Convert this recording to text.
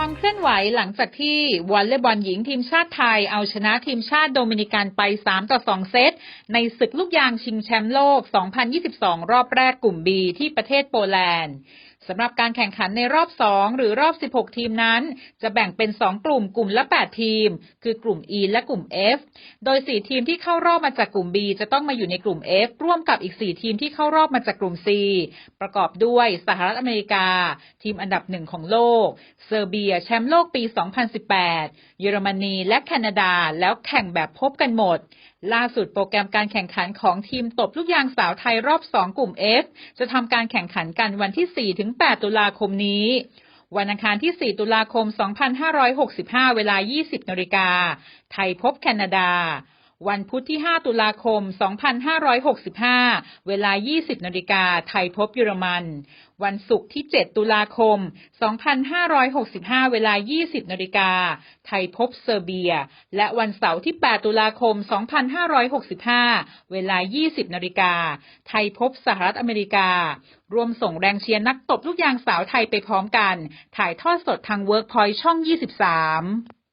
ความเคลื่อนไหวหลังจากที่วอลเลย์บอลหญิงทีมชาติไทย เอาชนะทีมชาติโดมินิกันไป 3 ต่อ 2 เซต ในศึกลูกยางชิงแชมป์โลก 2022 รอบแรกกลุ่ม B ที่ประเทศโปแลนด์สำหรับการแข่งขันในรอบ 2 หรือรอบ 16 ทีมนั้น จะแบ่งเป็น 2 กลุ่มกลุ่มละ 8 ทีม คือกลุ่ม E และกลุ่ม F โดย 4 ทีมที่เข้ารอบมาจากกลุ่ม B จะต้องมาอยู่ในกลุ่ม F ร่วมกับอีก 4 ทีมที่เข้ารอบมาจากกลุ่ม C ประกอบด้วยสหรัฐอเมริกา ทีมอันดับหนึ่งของโลก เซอร์เบียยแชมป์โลกปี 2018 เยอรมนีและแคนาดาแล้วแข่งแบบพบกันหมด ล่าสุดโปรแกรมการแข่งขันของทีมตบลูกยางสาวไทยรอบ 2 กลุ่ม F จะทำการแข่งขันกันวันที่ 4-8 ตุลาคมนี้วันอังคารที่ 4 ตุลาคม 2565 เวลา 20นาฬิกา ไทยพบแคนาดา วันพุธที่ 5 ตุลาคม 2565 เวลา 20 นาฬิกา ไทยพบเยอรมัน วันศุกร์ที่ 7 ตุลาคม 2565 เวลา 20 นาฬิกา ไทยพบเซอร์เบีย และวันเสาร์ที่ 8 ตุลาคม 2565 เวลา 20 นาฬิกา ไทยพบสหรัฐอเมริการวมส่งแรงเชียร์นักตบลูกยางสาวไทยไปพร้อมกัน ถ่ายทอดสดทาง Workpoint ช่อง 23